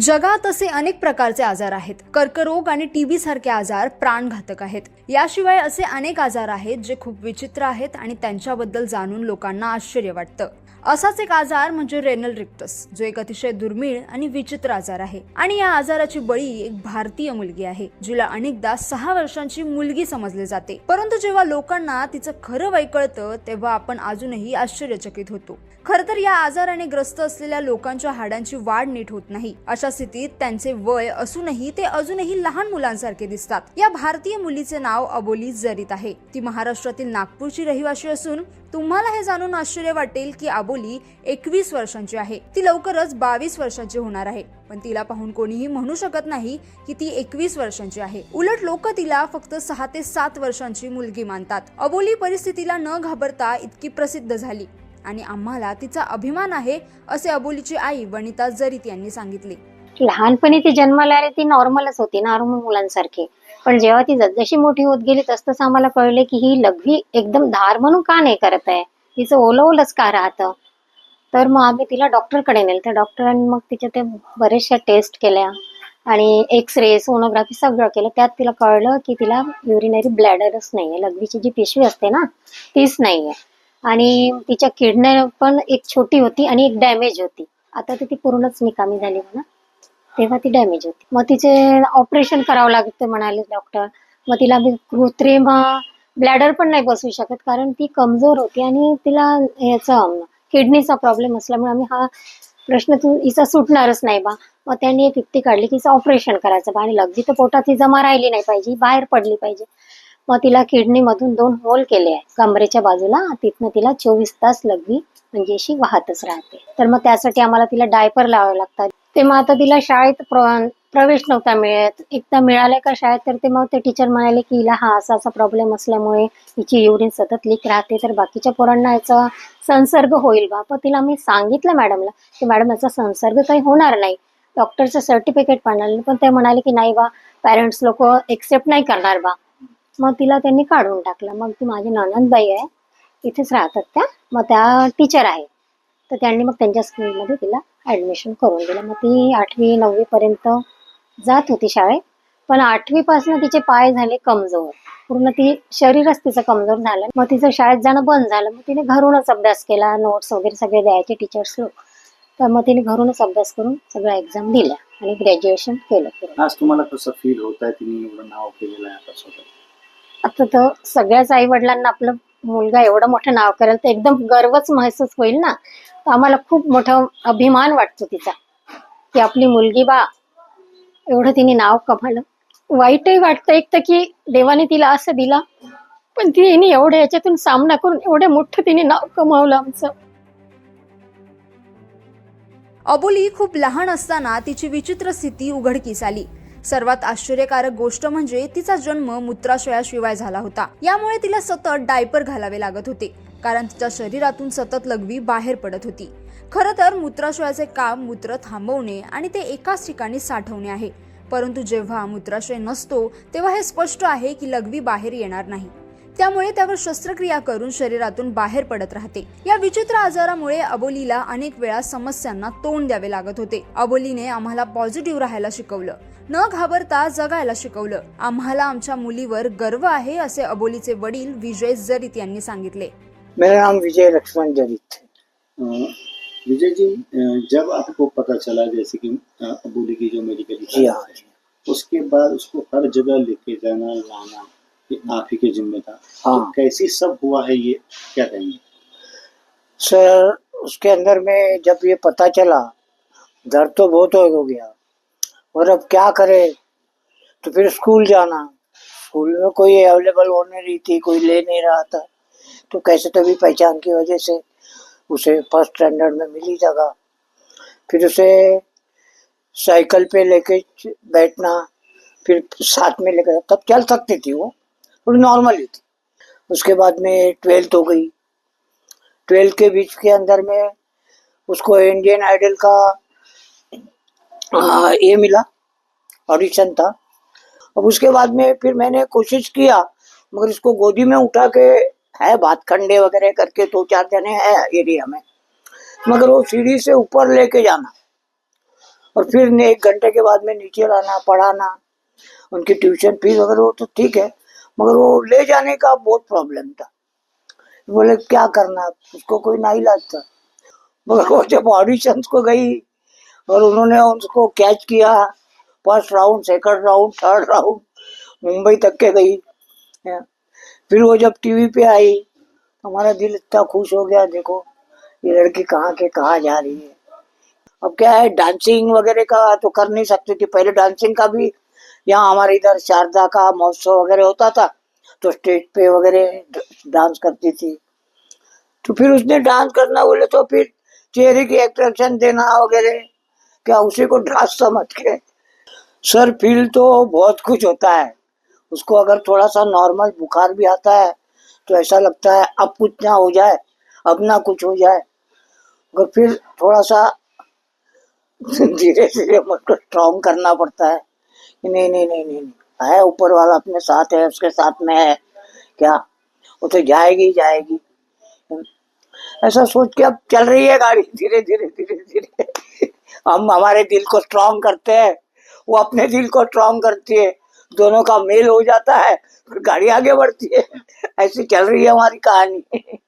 जगात असे अनेक प्रकारचे आजार आहेत. कर्करोग आणि टीबी सारखे आजार प्राणघातक आहेत. याशिवाय असे अनेक आजार आहेत जे खूप विचित्र आहेत आणि त्यांच्याबद्दल जाणून लोकांना आश्चर्य वाटतं. असाच एक आजार म्हणजे रेनल रिक्टस जो एक अतिशय दुर्मिळ आणि विचित्र आजार आहे. आणि या आजाराची बळी एक भारतीय मुलगी आहे जिला अनेकदा सहा वर्षांची मुलगी समजले जाते. परंतु जेव्हा लोकांना तिचं खरं वय कळतं तेव्हा आपण अजूनही आश्चर्यचकित होतो. खर तर या आजाराने ग्रस्त असलेल्या लोकांच्या हाडांची वाढ नीट होत नाही. अशा स्थितीत त्यांचे वय असूनही ते अजूनही लहान मुलांसारखे दिसतात. या भारतीय मुलीचे नाव अबोली जरीत आहे. ती महाराष्ट्रातील नागपूरची रहिवाशी असून तुम्हाला हे जाणून आश्चर्य वाटेल की अबोली एकवीस वर्षांची आहे. ती लवकरच बावीस वर्षांची होणार आहे. पण तिला पाहून कोणीही म्हणू शकत नाही की ती एकवीस वर्षांची आहे. उलट लोक तिला फक्त सहा ते सात वर्षांची मुलगी मानतात. अबोली परिस्थितीला न घाबरता इतकी प्रसिद्ध झाली. आणि आम्हाला तिचा अभिमान आहे असे अबोलीची आई वनिता जरीत यांनी सांगितले. लहानपणी ती जन्माला आली ती नॉर्मलच होती नॉर्मल मुलांसारखी. पण जेव्हा ती जसजशी मोठी होत गेली तसतसं आम्हाला कळले की ही लघवी एकदम धार म्हणून का नाही करत आहे? तिचं ओलं ओलंच का राहतं? तर मग आम्ही तिला डॉक्टरकडे नेलं. त्या डॉक्टरांनी मग तिच्या ते बऱ्याचशा टेस्ट केल्या आणि एक्स रे सोनोग्राफी सगळं केलं. त्यात तिला कळलं की तिला युरिनरी ब्लॅडरच नाहीये. लघवीची जी पिशवी असते ना तीच नाहीये. आणि तिच्या किडनी पण एक छोटी होती आणि एक डॅमेज होती. आता तर ती पूर्णच निकामी झाली म्हणा. तेव्हा ती डॅमेज होती. मग तिचे ऑपरेशन करावं लागतं म्हणाले डॉक्टर मग तिला कृत्रिम ब्लॅडर पण नाही बसवू शकत कारण ती कमजोर होती आणि तिला याचा किडनीचा प्रॉब्लेम असल्यामुळे आम्ही हा प्रश्न तू हिचा सुटणारच नाही बा. मग त्यांनी एक युक्ती काढली की हिचं ऑपरेशन करायचं बा आणि लगदी तर पोटात ती जमा राहिली नाही पाहिजे बाहेर पडली पाहिजे. मग तिला किडनी मधून दोन होल केले आहे कमरेच्या बाजूला तिथनं तिला चोवीस तास लघवी म्हणजे अशी वाहतच राहते. तर मग त्यासाठी आम्हाला तिला डायपर लावावे लागतात. ते मग आता तिला शाळेत प्र- प्रवेश नव्हता मिळत. एकदा मिळाले का शाळेत तर ते मग ते टीचर म्हणाले की हिला हा असा असा प्रॉब्लेम असल्यामुळे हिची युरिन सतत लीक राहते तर बाकीच्या पोरांना याचा संसर्ग होईल बा. पण तिला मी सांगितलं मॅडमला की मॅडम याचा संसर्ग काही होणार नाही. डॉक्टरचं सर्टिफिकेट पाहिलं पण ते म्हणाले की नाही बा पॅरेंट्स लोक एक्सेप्ट नाही करणार बा. मग तिला त्यांनी काढून टाकलं. मग ती माझी ननंदबाई आहे इथेच राहतात त्या. मग त्या टीचर आहे. तर त्यांनी मग त्यांच्या स्कूलमध्ये तिला ॲडमिशन करून दिलं. मग ती आठवी नववी पर्यंत जात होती शाळेत. पण आठवीपासून तिचे पाय झाले कमजोर. पूर्ण ती शरीरच तिचं कमजोर झालं. मग तिचं शाळेत जाणं बंद झालं. मग तिने घरूनच अभ्यास केला. नोट्स वगैरे सगळे द्यायचे टीचर्स लोक तर मग तिने घरूनच अभ्यास करून सगळ्या एक्झाम दिल्या आणि ग्रॅज्युएशन केलं आज तुम्हाला कसं फील होत आहे तिने एवढं नाव केलेलं आहे आता स्वतः आता तर सगळ्याच आई वडिलांना आपलं मुलगा एवढं मोठं नाव करेल तर एकदम गर्वच महसूस होईल ना. तर आम्हाला खूप मोठा अभिमान वाटतो तिचा. की आपली मुलगी बा एवढं तिने नाव कमालं वाईटही वाटतं एक तर की देवाने तिला असं दिला पण तिने एवढ्या याच्यातून सामना करून एवढं मोठं तिने नाव कमावलं आमचं. अबोली खूप लहान असताना तिची विचित्र स्थिती उघडकीस आली. सर्वात आश्चर्यकारक गोष्ट म्हणजे तिचा जन्म मूत्राशयाशिवाय झाला होता. यामुळे तिला सतत डायपर घालावे लागत होते कारण तिच्या शरीरातून सतत लघवी बाहेर पडत होती. खरं तर मूत्राशयाचे काम मूत्र थांबवणे आणि ते एकाच ठिकाणी साठवणे आहे परंतु जेव्हा मूत्राशय नसतो तेव्हा हे स्पष्ट आहे की लघवी बाहेर येणार नाही. त्यामुळे त्यावर शस्त्रक्रिया करून शरीरातून बाहेर पडत राहते. या विचित्र आजारामुळे अबोलीला अनेक वेळा समस्यांना तोंड द्यावे लागत होते. अबोलीने आम्हाला पॉझिटिव्ह राहायला शिकवलं. न घाबरता जगायला शिकवलं. आम्हाला आमच्या मुलीवर गर्व आहे असे अबोलीचे वडील विजय जरीत यांनी सांगितले. मेरा नाम विजय लक्ष्मण जरित विजय जी जब आपको पता चला जैसे कि अबूली की जो मेडिकल जी हाँ उसके बाद उसको हर जगह लेके जाना लाना आप ही के जिम्मे था। हाँ। तो कैसी सब हुआ है ये क्या कहेंगे? सर उसके अंदर में जब ये पता चला दर्द तो बहुत हो गया। और अब क्या करे? तो फिर स्कूल जाना। स्कूल में कोई अवेलेबल होने रही थी, कोई ले नहीं रहा था। तो कैसे तो भी पहचान की वजह से उसे फ़र्स्ट स्टैंडर्ड में मिली जगह। फिर उसे साइकिल पे लेके बैठना, फिर साथ में लेकर तब चल सकती थी वो। थोड़ी नॉर्मल ही थी। उसके बाद में ट्वेल्थ हो गई। ट्वेल्थ के बीच के अंदर में उसको इंडियन आइडल का आ, ये मिला ऑडिशन था। अब उसके बाद में फिर मैंने कोशिश किया मगर इसको गोदी में उठा के है बात खंडे वगैरह करके दो तो चार जने हैं एरिया में। मगर वो सीढ़ी से ऊपर लेके जाना और फिर एक घंटे के बाद में नीचे लाना पढ़ाना उनकी ट्यूशन फ़ीस वगैरह वो तो ठीक है मगर वो ले जाने का बहुत प्रॉब्लम था। बोले क्या करना उसको कोई ना इलाज था। मगर वो जब ऑडिशन को गई और उन्होंने उसको catch KIA. First round second round third round Mumbai तक के गई। फिर वो जब टीवी पे आई, हमारा दिल इतना खुश हो गया, देखो, ये लड़की कहाँ के, कहाँ जा रही है। अब क्या है डांसिंग वगैरह का तो कर नहीं सकती थी। पहले डांसिंग का भी, यहाँ हमारे इधर शारदा का महोत्सव वगैरह होता था तो स्टेज पे वगैरह डांस करती थी। तो फिर उसने डांस करना बोले तो फिर चेहरे की एक्सप्रेशन देना वगैरह। क्या उसी को डांस समझ के। सर, फील तो बहुत कुछ होता है। उसको अगर थोड़ा सा नॉर्मल बुखार भी आता है तो ऐसा लगता है, अब कुछ ना हो जाए, अब ना कुछ हो जाए। और फिर थोड़ा सा धीरे धीरे को स्ट्रॉन्ग करना पड़ता है कि नहीं नहीं नहीं नहीं नहीं। है ऊपर वाला अपने साथ है, उसके साथ में है, क्या? वो तो जाएगी जाएगी। ऐसा सोच के अब चल रही है गाड़ी, धीरे धीरे धीरे धीरे। हम हमारे दिल को स्ट्रांग करते हैं। वो अपने दिल को स्ट्रॉन्ग करती है। दोनों का मेल हो जाता है, फिर गाड़ी आगे बढ़ती है। ऐसी चल रही है हमारी कहानी।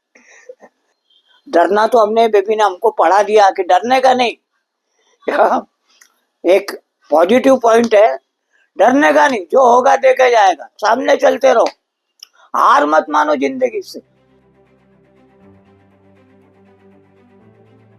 डरना तो हमने, बेबी ने हमको पढ़ा दिया कि डरने का नहीं। एक पॉजिटिव पॉइंट है, डरने का नहीं, जो होगा देखा जाएगा, सामने चलते रहो। हार मत मानो ज़िंदगी से।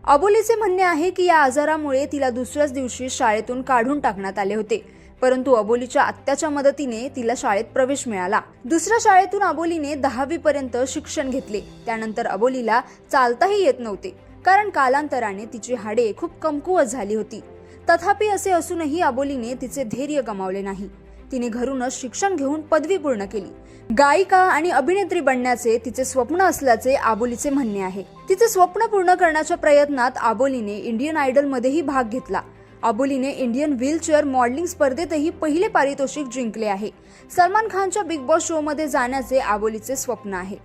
अबोलीचे म्हणणे आहे की या आजारामुळे तिला दुसऱ्याच दिवशी शाळेतून काढून टाकण्यात आले होते. परंतु अबोलीच्या आत्याच्या मदतीने तिला शाळेत प्रवेश मिळाला. दुसऱ्या शाळेतून अबोलीने दहावी पर्यंत शिक्षण घेतले. त्यानंतर अबोलीला चालताही येत नव्हते. कारण कालांतराने तिची हाडे खूप कमकुवत झाली होती. तथापि असे असूनही अबोलीने तिचे धैर्य गमावले नाही. तिने घरूनच शिक्षण घेऊन पदवी पूर्ण केली. गायिका आणि अभिनेत्री बनण्याचे तिचे स्वप्न असल्याचे आबोलीचे म्हणणे आहे. तिचे स्वप्न पूर्ण करण्याच्या प्रयत्नात आबोलीने इंडियन आयडल मध्येही भाग घेतला. आबोलीने इंडियन व्हीलचेअर मॉडेलिंग स्पर्धेतही पहिले पारितोषिक जिंकले आहे. सलमान खानच्या बिग बॉस शो मध्ये जाण्याचे आबोलीचे स्वप्न आहे.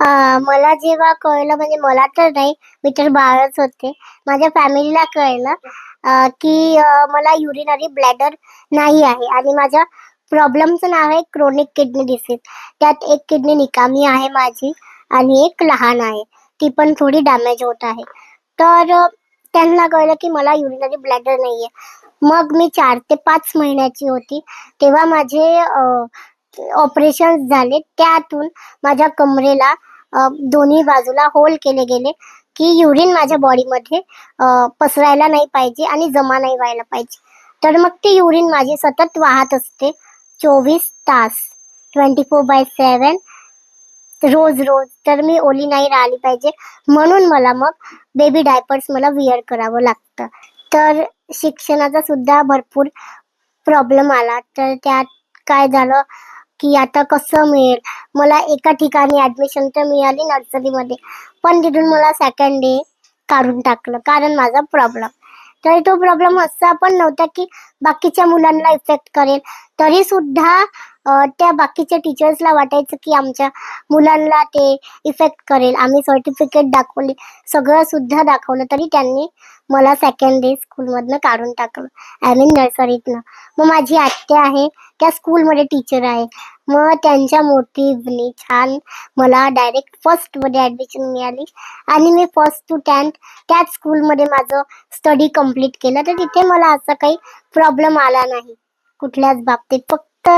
मला जेव्हा कळलं म्हणजे मला तर नाही मी तर बाळच होते. माझ्या फॅमिलीला कळलं की मला युरिनरी ब्लॅडर नाही आहे. आणि माझ्या प्रॉब्लेमचं नाव आहे क्रोनिक किडनी डिसीज त्यात एक किडनी निकामी आहे माझी आणि एक लहान आहे. ती पण थोडी डॅमेज होत आहे. तर त्यांना कळलं की मला युरिनरी ब्लॅडर आहे मग मी चार ते पाच महिन्याची होती. तेव्हा माझे ऑपरेशन झाले. त्यातून माझ्या कमरेला दोन्ही बाजूला होल केले गेले की युरिन माझ्या बॉडीमध्ये पसरायला नाही पाहिजे आणि जमा नाही व्हायला पाहिजे. तर मग ती युरिन माझी सतत वाहत असते. चोवीस तास ट्वेंटी फोर बाय सेवन रोज रोज. तर मी ओली नाही राहिली पाहिजे. म्हणून मला मग बेबी डायपर्स मला विअर करावं लागतं. तर शिक्षणाचा सुद्धा भरपूर प्रॉब्लेम आला. तर त्यात काय झालं की आता कसं मिळेल? मला एका ठिकाणी ॲडमिशन तर मिळाली नर्सरीमध्ये पण तिथून मला सेकंड डे काढून टाकलं. कारण माझा प्रॉब्लेम तर तो प्रॉब्लेम असा पण नव्हता की बाकीच्या मुलांना इफेक्ट करेल. तरी सुद्धा त्या बाकीच्या टीचर्सला वाटायचं की आमच्या मुलांना ते इफेक्ट करेल. आम्ही सर्टिफिकेट दाखवले सगळं सुद्धा दाखवलं तरी त्यांनी मला सेकंड डे स्कूलमधनं काढून टाकलं. आय मीन नर्सरीतनं मग माझी आत्या आहे त्या स्कूलमध्ये टीचर आहे. मग त्यांच्या मोटिव्हने छान मला डायरेक्ट फर्स्टमध्ये ॲडमिशन ऍडमिशन मिळाली. आणि मी फर्स्ट टू टेन्थ त्याच स्कूलमध्ये माझं स्टडी कंप्लीट केलं. तर तिथे मला असा काही प्रॉब्लेम आला नाही. कुठल्याच बाबतीत. फक्त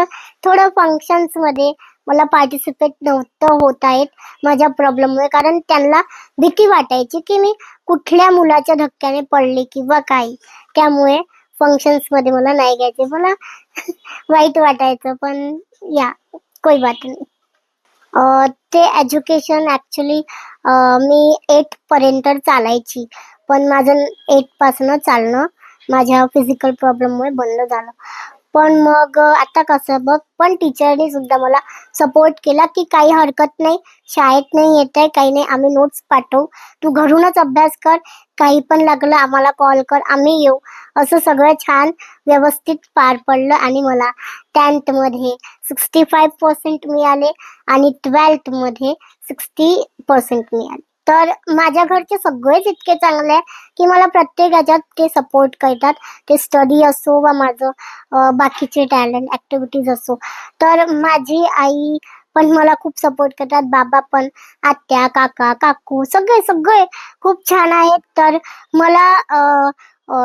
थोडं फंक्शन्समध्ये मला पार्टिसिपेट नव्हतं होत आहेत माझ्या प्रॉब्लेममुळे कारण त्यांना भीती वाटायची की मी कुठल्या मुलाच्या धक्क्याने पडले किंवा काही. त्यामुळे फंक्शन्समध्ये मला नाही घ्यायचे. मला वाईट वाटायचं पण या कोई बात नाही. ते एज्युकेशन ॲक्च्युली मी एट पर्यंत चालायची पण माझं एटपासनं चालणं माझ्या फिजिकल प्रॉब्लेममुळे बंद झालं. पण मग आता कसं बघ पण टीचरने सुद्धा मला सपोर्ट केला की काही हरकत नाही शाळेत नाही येत आहे काही नाही आम्ही नोट्स पाठवू. तू घरूनच अभ्यास कर काही पण लागलं आम्हाला कॉल कर आम्ही येऊ. असं सगळं छान व्यवस्थित पार पडलं आणि मला टेन्थमध्ये सिक्स्टी फाईव्ह पर्सेंट मिळाले आणि ट्वेल्थमध्ये सिक्स्टी पर्सेंट मिळाले. तर माझ्या घरचे सगळेच इतके चांगले आहे की मला प्रत्येक ह्याच्यात ते सपोर्ट करतात. ते स्टडी असो वा माझं बाकीचे टॅलेंट ॲक्टिव्हिटीज असो. तर माझी आई पण मला खूप सपोर्ट करतात. बाबा पण आत्या काका काकू सगळे सगळे खूप छान आहेत. तर मला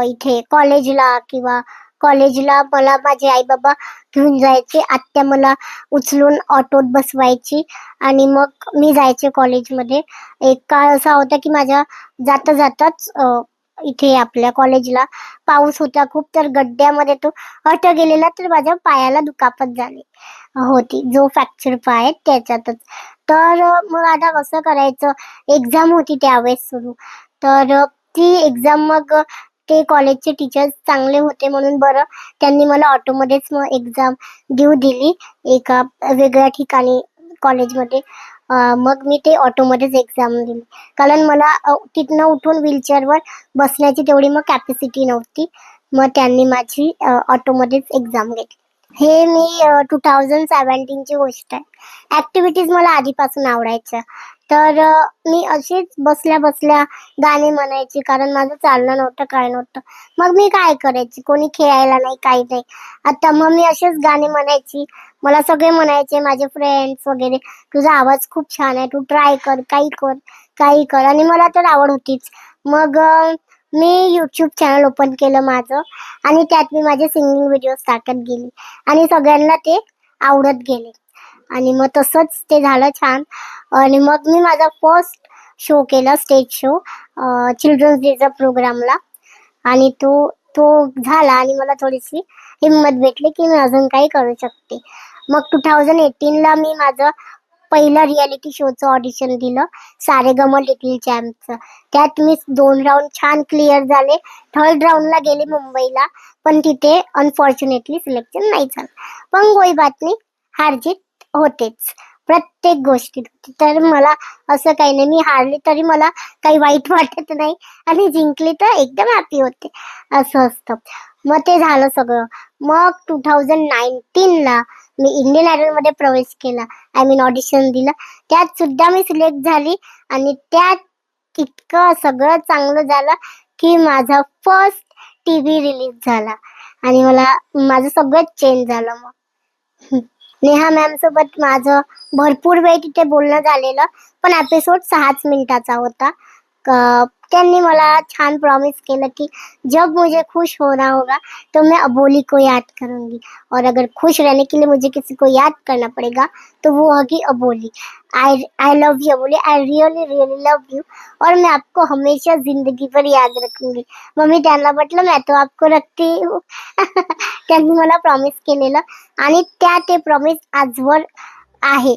इथे कॉलेजला किंवा कॉलेजला मला माझे आई बाबा घेऊन जायचे. आत्या मला उचलून ऑटोत बसवायची आणि मग मी जायचे कॉलेजमध्ये. एक काळ असा होता की माझ्या जाता जाताच इथे आपल्या कॉलेजला पाऊस होता खूप तर गड्ड्यामध्ये तो अट गेलेला तर माझ्या पायाला दुखापत झाली होती. जो फ्रॅक्चर पाय आहे त्याच्यातच. तर मग आता कसं करायचं? एक्झाम होती त्यावेळेस सुरू. तर ती एक्झाम मग ते कॉलेजचे टीचर्स चांगले होते म्हणून बरं. त्यांनी मला ऑटोमध्येच मग एक्झाम देऊ दिली एका वेगळ्या ठिकाणी कॉलेजमध्ये मग मी ते ऑटोमध्येच एक्झाम दिली. कारण मला तिथनं उठून व्हीलचेअरवर बसण्याची तेवढी मग कॅपॅसिटी नव्हती. मग त्यांनी माझी ऑटोमध्येच एक्झाम घेतली. हे मी टू थाउजंड सेवन्टीनची गोष्ट आहे. ऍक्टिव्हिटीज मला आधीपासून आवडायच्या. तर मी अशीच बसल्या बसल्या गाणे म्हणायची कारण माझं चालणं नव्हतं काय नव्हतं. मग मी काय करायची? कोणी खेळायला नाही काही नाही. आता मग मी असेच गाणे म्हणायची. मला सगळे म्हणायचे माझे फ्रेंड्स वगैरे तुझा आवाज खूप छान आहे तू ट्राय कर काही कर काही कर. आणि मला तर आवड होतीच. मग मी यूट्यूब चॅनल ओपन केलं माझं आणि त्यात मी माझे सिंगिंग व्हिडिओज टाकत गेली. आणि सगळ्यांना ते आवडत गेले. आणि मग तसंच ते झालं छान. आणि मग मी माझा फर्स्ट शो केला स्टेज शो चिल्ड्रन्स डेचा प्रोग्रामला आणि तो तो झाला आणि मला थोडीशी हिंमत भेटली की मी अजून काही करू शकते. मग टू थाउजंड एटीनला मी माझं पहिला रियालिटी शोचं ऑडिशन दिलं सारे गमल लिटिल चॅम्पचं त्यात मी दोन राऊंड छान क्लिअर झाले. थर्ड राऊंडला गेले मुंबईला पण तिथे अनफॉर्च्युनेटली सिलेक्शन नाही झालं. पण कोई बात नाही हारजीत. होतेच. प्रत्येक गोष्टीत होती. तर मला असं काही नाही. मी हारली तरी मला काही वाईट वाटत नाही. आणि जिंकली तर एकदम हॅपी होते. असं असतं. मग ते झालं सगळं. मग टू थाउजंड नाईन्टीनला मी इंडियन आयडलमध्ये प्रवेश केला. आय मीन ऑडिशन दिलं. त्यात सुद्धा मी सिलेक्ट झाली. आणि त्यात इतकं सगळं चांगलं झालं की माझा फर्स्ट टी व्ही रिलीज झाला. आणि मला माझं सगळंच चेंज झालं मग. नेहा मॅम सोबत माझं भरपूर वेळ तिथे बोलणं झालेलं पण एपिसोड सहाच मिनिटाचा होता. त्यांनी मला छान प्रॉमिस केलं कि जब मुझे खुश होना होगा तो मैं अबोली को याद करूँगी। और अगर खुश रहने के लिए मुझे किसी को याद करना पड़ेगा तो वो होगी Aboli. I I love you Aboli. I really really love you और मैं आपको हमेशा ज़िंदगी भर याद रखूँगी। मम्मी त्यांना म्हटलं मैं तो आपको रखती हूँ। त्यांनी मला प्रॉमिस केलेलं आणि त्या ते प्रॉमिस आजवर आहे।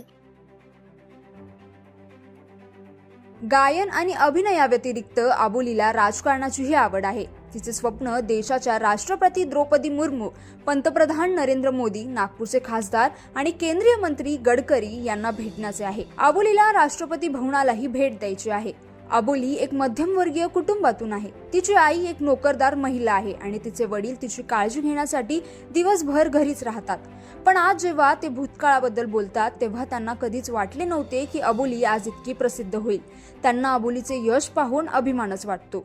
गायन आणि अभिनयाव्यतिरिक्त आबोलीला राजकारणाचीही आवड आहे. तिचे स्वप्न देशाच्या राष्ट्रपती द्रौपदी मुर्मू पंतप्रधान नरेंद्र मोदी नागपूरचे खासदार आणि केंद्रीय मंत्री गडकरी यांना भेटण्याचे आहे. आबोलीला राष्ट्रपती भवनालाही भेट द्यायची आहे. अबोली एक मध्यमवर्गीय कुटुंबातून आहे. तिची आई एक नोकरदार महिला आहे आणि तिचे वडील तिची काळजी घेण्यासाठी दिवसभर घरीच राहतात. पण आज जेव्हा ते भूतकाळाबद्दल बोलतात तेव्हा त्यांना कधीच वाटले नव्हते की अबोली आज इतकी प्रसिद्ध होईल. त्यांना अबोलीचे यश पाहून अभिमानच वाटतो.